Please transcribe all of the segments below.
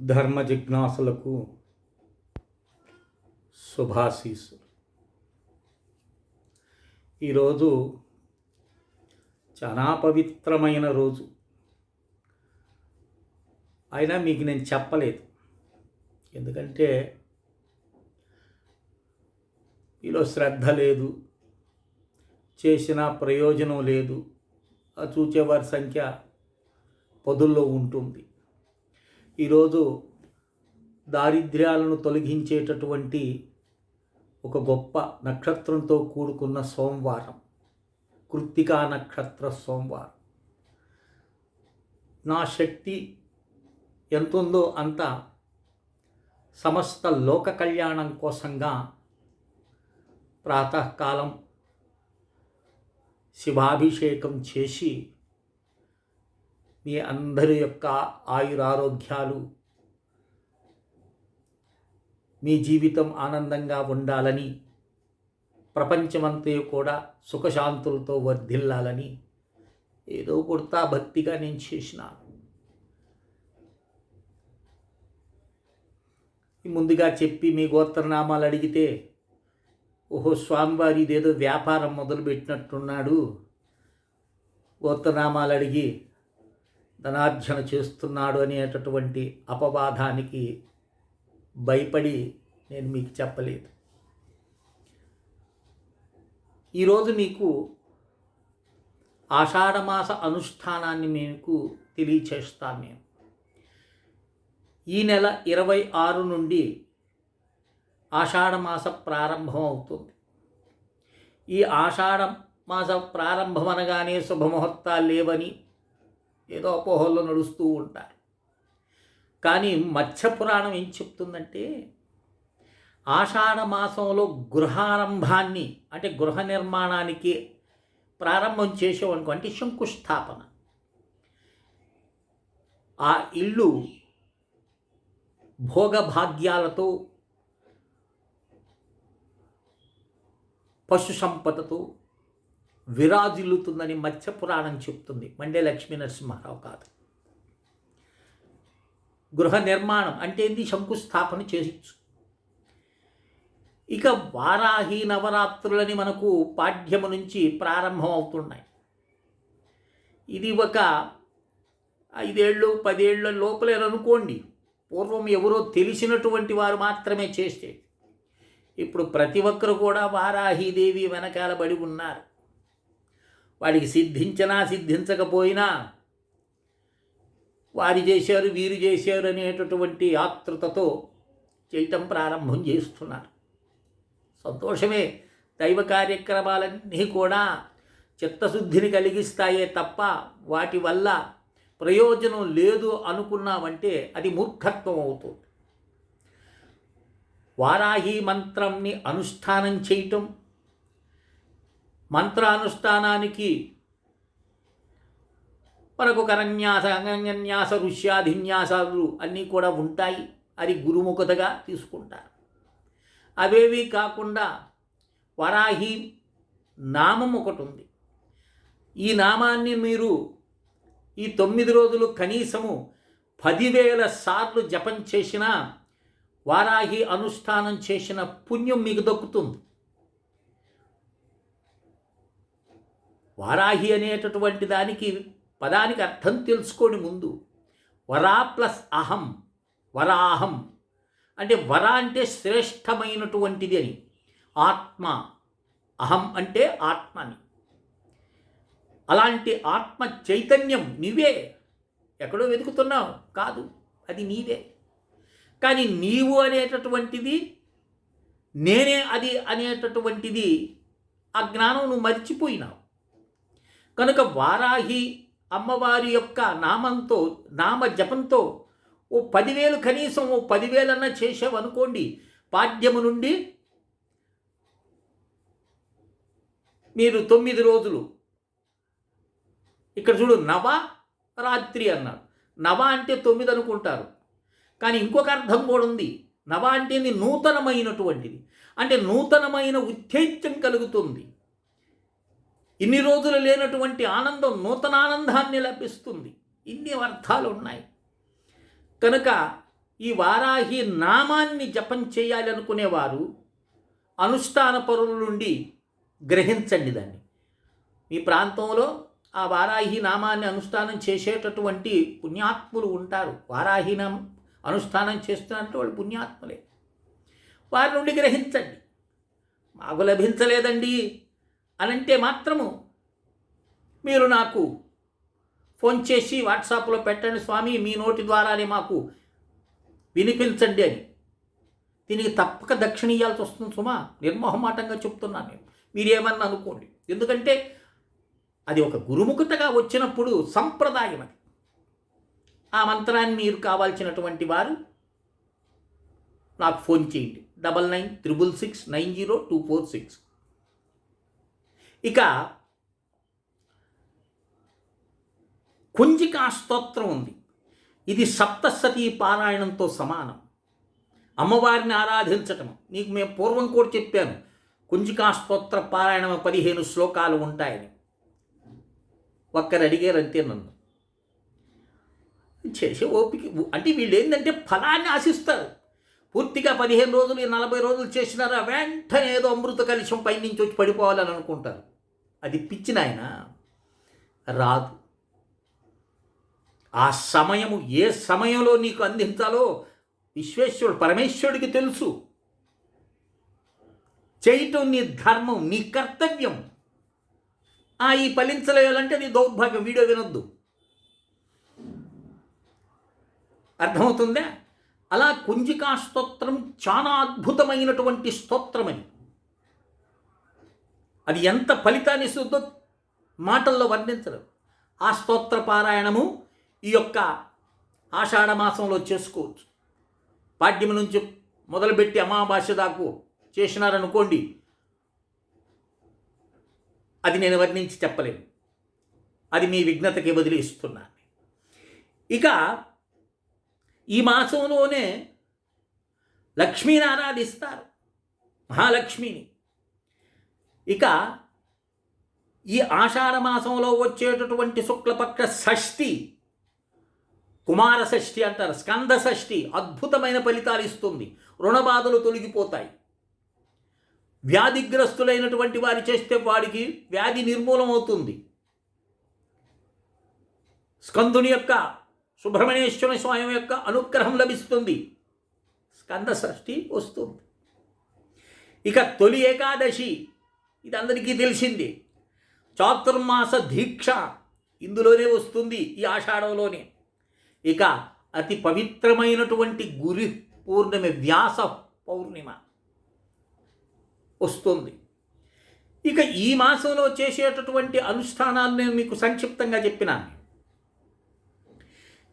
ధర్మ జిజ్ఞాసులకు శుభాశీసు ఈరోజు చాలా పవిత్రమైన రోజు. అయినా మీకు నేను చెప్పలేదు. ఎందుకంటే మీలో శ్రద్ధ లేదు చేసిన ప్రయోజనం లేదు చూచేవారి సంఖ్య పదుల్లో ఉంటుంది. ఈరోజు దారిద్ర్యాలను తొలగించేటటువంటి ఒక గొప్ప నక్షత్రంతో కూడుకున్న సోమవారం కృత్తికా నక్షత్ర సోమవారం. నా శక్తి ఎంతుందో అంత సమస్త లోక కళ్యాణం కోసంగా ప్రాతకాలం శివాభిషేకం చేసి మీ అందరి యొక్క ఆయురారోగ్యాలు మీ జీవితం ఆనందంగా ఉండాలని ప్రపంచమంతా కూడా సుఖశాంతులతో వర్ధిల్లాలని ఏదో కుర్తా భక్తిగా నేను చేసినాను ముందుగా చెప్పి మీ గోత్రనామాలు అడిగితే ఓహో స్వామివారి ఇదేదో వ్యాపారం మొదలుపెట్టినట్టున్నాడు. గోత్రనామాలు అడిగి ధనార్జన చేస్తున్నాడు అనేటటువంటి అపవాదానికి భయపడి నేను మీకు చెప్పలేదు. ఈరోజు మీకు ఆషాఢమాస అనుష్ఠానాన్ని మీకు తెలియచేస్తాను నేను. ఈ నెల ఇరవై ఆరు నుండి ఆషాఢమాస ప్రారంభం అవుతుంది. ఈ ఆషాఢ మాస ప్రారంభం అనగానే శుభముహూర్తాలు లేవని ఏదో అపోహల్లో నడుస్తూ ఉంటారు. కానీ మత్స్య పురాణం ఏం చెప్తుందంటే ఆషాఢ మాసంలో గృహారంభాన్ని అంటే గృహ నిర్మాణానికి ప్రారంభం చేసేవనుకో అంటే శంకుస్థాపన. ఆ ఇల్లు భోగభాగ్యాలతో పశు సంపదతో విరాజిల్లుతుందని మత్స్య పురాణం చెప్తుంది. మండే లక్ష్మీ నరసింహారావు కాదు. గృహ నిర్మాణం అంటే ఏంది? శంకుస్థాపన చేయొచ్చు. ఇక వారాహి నవరాత్రులని మనకు పాఠ్యము నుంచి ప్రారంభం అవుతున్నాయి. ఇది ఒక ఐదేళ్ళు పదేళ్ళ లోపలే అనుకోండి. పూర్వం ఎవరో తెలిసినటువంటి వారు మాత్రమే చేస్తే ఇప్పుడు ప్రతి ఒక్కరు కూడా వారాహీదేవి వెనకాల పడి ఉన్నారు. వాడికి సిద్ధించినా సిద్ధించకపోయినా వారి చేశారు వీరు చేశారు అనేటటువంటి ఆతృతతో చేయటం ప్రారంభం చేస్తున్నారు. సంతోషమే. దైవ కార్యక్రమాలన్నీ కూడా చిత్తశుద్ధిని కలిగిస్తాయే తప్ప వాటి వల్ల ప్రయోజనం లేదు అనుకున్నామంటే అది మూర్ఖత్వం అవుతుంది. వారాహి మంత్రంని అనుష్ఠానం చేయటం మంత్రానుష్ఠానానికి మనకు కరన్యాస అంగన్యాస ఋష్యాధిన్యాసాలు అన్నీ కూడా ఉంటాయి. అది గురుముఖతగా తీసుకుంటారు. అవేవి కాకుండా వరాహి నామం ఒకటి ఉంది. ఈ నామాన్ని మీరు ఈ తొమ్మిది రోజులు కనీసము పదివేల సార్లు జపం చేసిన వారాహి అనుష్ఠానం చేసిన పుణ్యం మీకు దక్కుతుంది. వారాహి అనేటటువంటి దానికి పదానికి అర్థం తెలుసుకొని ముందు వరా ప్లస్ అహం వరాహం. అంటే వర అంటే శ్రేష్టమైనటువంటిది అని. ఆత్మ అహం అంటే ఆత్మని. అలాంటి ఆత్మ చైతన్యం నీవే. ఎక్కడో వెతుకుతున్నావు కాదు అది నీవే. కానీ నీవు అనేటటువంటిది నేనే అది అనేటటువంటిది ఆ జ్ఞానం నువ్వు మర్చిపోయినావు. కనుక వారాహి అమ్మవారి యొక్క నామంతో నామ జపంతో ఓ పదివేలు కనీసం ఓ పదివేలన్నా చేసావనుకోండి పాడ్యము నుండి మీరు తొమ్మిది రోజులు. ఇక్కడ చూడు నవ రాత్రి అన్నాడు. నవ అంటే తొమ్మిది అనుకుంటారు. కానీ ఇంకొక అర్థం కూడా ఉంది. నవ అంటే నూతనమైనటువంటిది. అంటే నూతనమైన ఉత్తేజం కలుగుతుంది. ఇన్ని రోజులు లేనటువంటి ఆనందం నూతన ఆనందాన్ని లభిస్తుంది. ఇన్ని అర్థాలు ఉన్నాయి. కనుక ఈ వారాహి నామాన్ని జపం చేయాలి అనుకునేవారు అనుష్ఠాన పరుల నుండి గ్రహించండి దాన్ని. మీ ప్రాంతంలో ఆ వారాహి నామాన్ని అనుష్ఠానం చేసేటటువంటి పుణ్యాత్ములు ఉంటారు. వారాహి నామ అనుష్ఠానం చేస్తున్నట్టు వాళ్ళు పుణ్యాత్ములే. వారి నుండి గ్రహించండి. మాకు లభించలేదండి. అనంటే మాత్రము మీరు నాకు ఫోన్ చేసి వాట్సాప్లో పెట్టండి స్వామి మీ నోటి ద్వారానే మాకు వినిపించండి అని. దీనికి తప్పక దక్షిణ ఇవ్వాల్సి వస్తుంది సుమా నిర్మోహమాటంగా చెప్తున్నాను నేను. మీరేమన్నా అనుకోండి. ఎందుకంటే అది ఒక గురుముఖతగా వచ్చినప్పుడు సంప్రదాయం అది. ఆ మంత్రాన్ని మీరు కావాల్సినటువంటి వారు నాకు ఫోన్ చేయండి. Double nine triple six nine zero two four six. ఇక కుంజికా స్తోత్రం ఉంది. ఇది సప్తసతీ పారాయణంతో సమానం. అమ్మవారిని ఆరాధించటం. నీకు మేము పూర్వం కూడా చెప్పాను కుంజికా స్తోత్ర పారాయణం పదిహేను శ్లోకాలు ఉంటాయని. ఒక్కరు అడిగారు అంతే నన్ను. చేసే ఓపిక అంటే వీళ్ళు ఏంటంటే ఫలాన్ని ఆశిస్తారు. పూర్తిగా పదిహేను రోజులు నలభై రోజులు చేసినారా? వెంటనే ఏదో అమృత కలిశం పైనుంచి వచ్చి పడిపోవాలని అనుకుంటారు. అది పిచ్చిన ఆయన రాదు. ఆ సమయము ఏ సమయంలో నీకు అందించాలో విశ్వేశ్వరుడు పరమేశ్వరుడికి తెలుసు. చేయటం నీ ధర్మం నీ కర్తవ్యం. ఆ ఈ ఫలించలేయాలంటే నీ దౌర్భాగ్యం. వీడియో వినొద్దు. అర్థమవుతుందా? అలా కుంజికా స్తోత్రం చాలా అద్భుతమైనటువంటి స్తోత్రమని అది ఎంత ఫలితాన్ని ఇస్తుందో మాటల్లో వర్ణించరు. ఆ స్తోత్ర పారాయణము ఈ యొక్క ఆషాఢ మాసంలో చేసుకోవచ్చు. పాడ్యం నుంచి మొదలుపెట్టి అమావాస్య దాకు చేసినారనుకోండి అది నేను వర్ణించి చెప్పలేను. అది మీ విఘ్నతకి వదిలిస్తున్నాను ఇక ఈ మాసంలోనే లక్ష్మీని ఆరాధిస్తారు మహాలక్ష్మిని. ఇక ఈ ఆషాఢ మాసంలో వచ్చేటటువంటి శుక్లపక్ష షష్ఠి కుమార షష్ఠి అంటారు స్కంద షష్ఠి అద్భుతమైన ఫలితాలు ఇస్తుంది. రుణబాధలు తొలగిపోతాయి. వ్యాధిగ్రస్తులైనటువంటి వారి చేస్తే వాడికి వ్యాధి నిర్మూలం అవుతుంది స్కందుని యొక్క సుబ్రహ్మణ్యేశ్వర స్వామి యొక్క అనుగ్రహం లభిస్తుంది. స్కంద షష్ఠి వస్తుంది. ఇక తొలి ఏకాదశి ఇది అందరికీ తెలిసింది. చాతుర్మాస దీక్ష ఇందులోనే వస్తుంది ఈ ఆషాఢంలోనే. ఇక అతి పవిత్రమైనటువంటి గురి పూర్ణిమ వ్యాస పౌర్ణిమ వస్తుంది. ఇక ఈ మాసంలో చేసేటటువంటి అనుష్ఠానాలు నేను మీకు సంక్షిప్తంగా చెప్పినాను.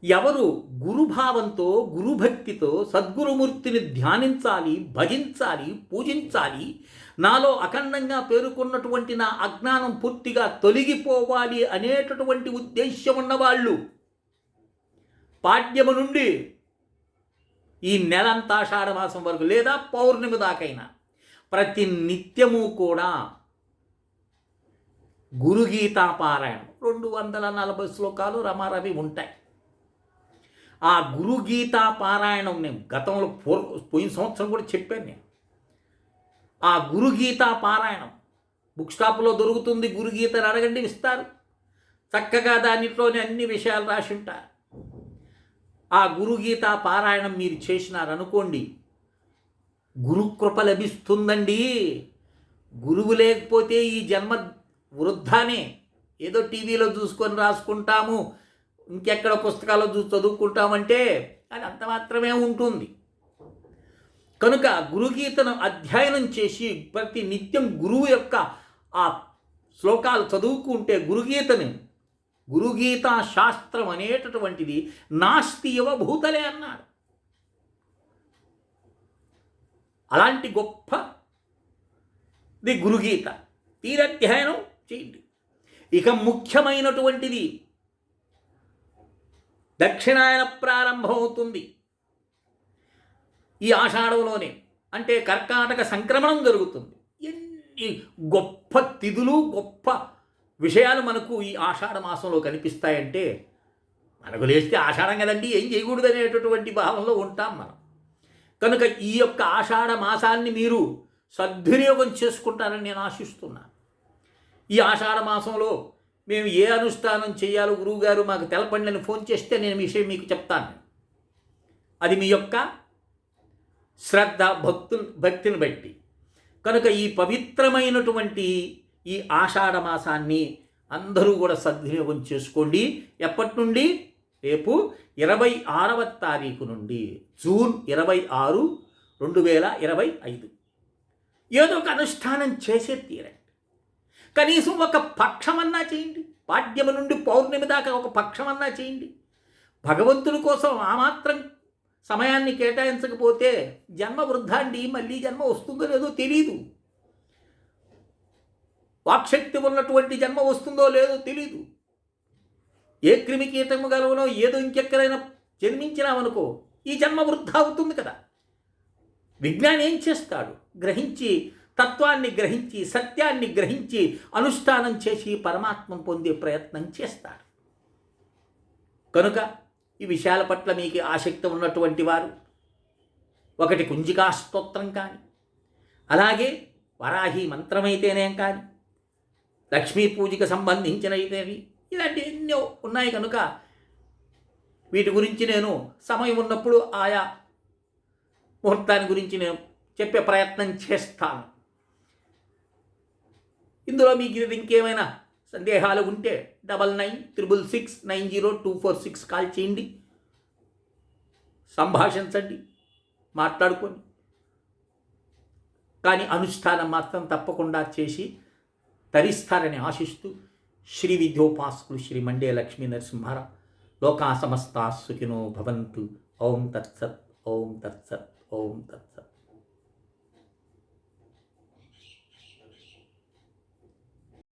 ఎవరు గురుభావంతో గురుభక్తితో సద్గురుమూర్తిని ధ్యానించాలి భజించాలి పూజించాలి నాలో అఖండంగా పేరుకున్నటువంటి నా అజ్ఞానం పూర్తిగా తొలగిపోవాలి అనేటటువంటి ఉద్దేశ్యం ఉన్నవాళ్ళు. పాడ్యము నుండి ఈ నెలంతా మాసం వరకు లేదా పౌర్ణమి దాకైనా ప్రతి నిత్యము కూడా గురుగీతా పారాయణం. రెండు వందల నలభై శ్లోకాలు రమారవి ఉంటాయి. ఆ గురుగీతా పారాయణం నేను గతంలో పోయిన సంవత్సరం కూడా చెప్పాను నేను. ఆ గురుగీతా పారాయణం బుక్ స్టాప్లో దొరుకుతుంది గురుగీతని అడగండి ఇస్తారు. చక్కగా దానిలోని అన్ని విషయాలు రాసి ఉంటారు. ఆ గురుగీత పారాయణం మీరు చేసినారనుకోండి గురుకృప లభిస్తుందండి. గురువు లేకపోతే ఈ జన్మ వృద్ధానే. ఏదో టీవీలో చూసుకొని రాసుకుంటాము ఇంకెక్కడ పుస్తకాలు చూసి చదువుకుంటామంటే అది అంత మాత్రమే ఉంటుంది. కనుక గురుగీతను అధ్యయనం చేసి ప్రతి నిత్యం గురువు యొక్క ఆ శ్లోకాలు చదువుకుంటే గురుగీతని గురుగీతా శాస్త్రం అనేటటువంటిది నాస్తి భూతలే అన్నాడు. అలాంటి గొప్ప ది గురుగీత. తీరధ్యయనం చేయండి. ఇక ముఖ్యమైనటువంటిది దక్షిణాయన ప్రారంభమవుతుంది. ఈ ఆషాఢంలోనే అంటే కర్కాటక సంక్రమణం జరుగుతుంది. ఎన్ని గొప్ప తిథులు గొప్ప విషయాలు మనకు ఈ ఆషాఢ మాసంలో కనిపిస్తాయంటే మనకు లేస్తే ఆషాఢం కదండి ఏం చేయకూడదు అనేటటువంటి భావంలో ఉంటాం మనం. కనుక ఈ యొక్క ఆషాఢ మాసాన్ని మీరు సద్వినియోగం చేసుకుంటారని నేను ఆశిస్తున్నాను. ఈ ఆషాఢ మాసంలో మేము ఏ అనుష్ఠానం చేయాలో గురువుగారు మాకు తెలపండి అని ఫోన్ చేస్తే నేను విషయం మీకు చెప్తాను. అది మీ యొక్క శ్రద్ధ భక్తు భక్తిని బట్టి. కనుక ఈ పవిత్రమైనటువంటి ఈ ఆషాఢ మాసాన్ని అందరూ కూడా సద్వినియోగం చేసుకోండి. ఎప్పటి నుండి? రేపు ఇరవై ఆరవ తారీఖు నుండి జూన్ ఇరవై ఆరు రెండు వేల ఇరవై ఐదు. ఏదో ఒక అనుష్ఠానం చేసే తీరండి కనీసం ఒక పక్షమన్నా చేయండి. పాడ్యము నుండి పౌర్ణమి దాకా ఒక పక్షమన్నా చేయండి. భగవంతుని కోసం ఆ మాత్రం సమయాన్ని కేటాయించకపోతే జన్మ వృద్ధాండి మళ్ళీ జన్మ వస్తుందో లేదో తెలీదు. వాక్శక్తి ఉన్నటువంటి జన్మ వస్తుందో లేదో తెలీదు. ఏ క్రిమి కీటము గలవనో ఏదో ఇంకెక్కడైనా జన్మించినామనుకో ఈ జన్మ వృద్ధా అవుతుంది కదా. విజ్ఞాని ఏం చేస్తాడు? గ్రహించి తత్వాన్ని గ్రహించి సత్యాన్ని గ్రహించి అనుష్ఠానం చేసి పరమాత్మను పొందే ప్రయత్నం చేస్తాడు. కనుక ఈ విషయాల పట్ల మీకు ఆసక్తి ఉన్నటువంటి వారు ఒకటి కుంజికా స్తోత్రం కానీ అలాగే వరాహి మంత్రమైతేనేం కానీ లక్ష్మీ పూజకి సంబంధించినవి ఇలాంటి ఎన్నో ఉన్నాయి కనుక వీటి గురించి నేను సమయం ఉన్నప్పుడు ఆయా ముహూర్తాన్ని గురించి నేను చెప్పే ప్రయత్నం చేస్తాను. ఇందులో మీకు ఇది ఇంకేమైనా సందేహాలు ఉంటే double nine triple six nine zero two four six call చేయండి. సంభాషించండి మాట్లాడుకొని కానీ అనుష్ఠానం మాత్రం తప్పకుండా చేసి తరిస్తారని ఆశిస్తూ శ్రీ విద్యోపాసకులు శ్రీ మండే లక్ష్మీ నరసింహారావు లోకా సమస్తా సుఖినో భవంతు. ఓం తత్సత్ ఓం తత్సత్ ఓం తత్సత్.